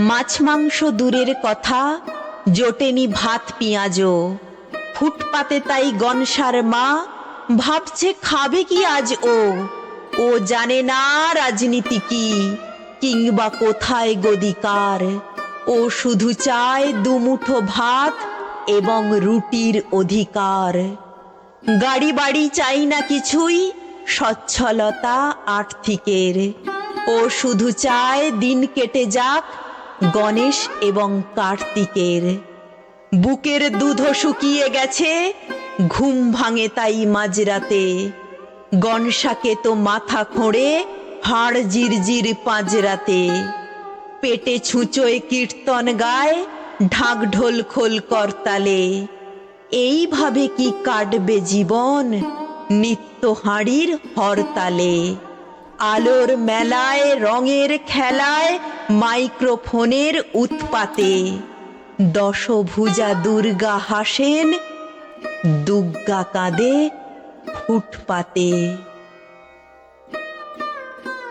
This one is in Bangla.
মাছ মাংস দূরের কথা, জোটেনি ভাত পেঁয়াজও। ফুটপাতে তাই গনসার মা, ভাবছে খাবে কি আজ ও। ও জানে না রাজনীতি কি, কিংবা কোথায় গদিকার। ও শুধু চায় দুমুঠো ভাত এবং রুটির অধিকার। গাড়ি বাড়ি চাই না কিছুই, সচ্ছলতা আর্থিকের। ও শুধু চায় দিন কেটে যাক গণেশ এবং কার্তিকের। বুকের দুধ শুকিয়ে গেছে, ঘুম ভাঙে তাই মাঝরাতে। গনসাকে তো মাথা খোঁড়ে, হাড় জিরজির পাঁজরাতে। পেটে ছুঁচোয় কীর্তন গায়, ঢাক ঢোল খোল করতালে। এইভাবে কি কাটবে জীবন, নিত্য হাঁড়ির হরতালে। আলোর মেলায় রঙের খেলায় মাইক্রোফোনের উৎপাতে। দশভুজা দুর্গা হাসেন দুগ্গা কাঁদে ফুটপাতে।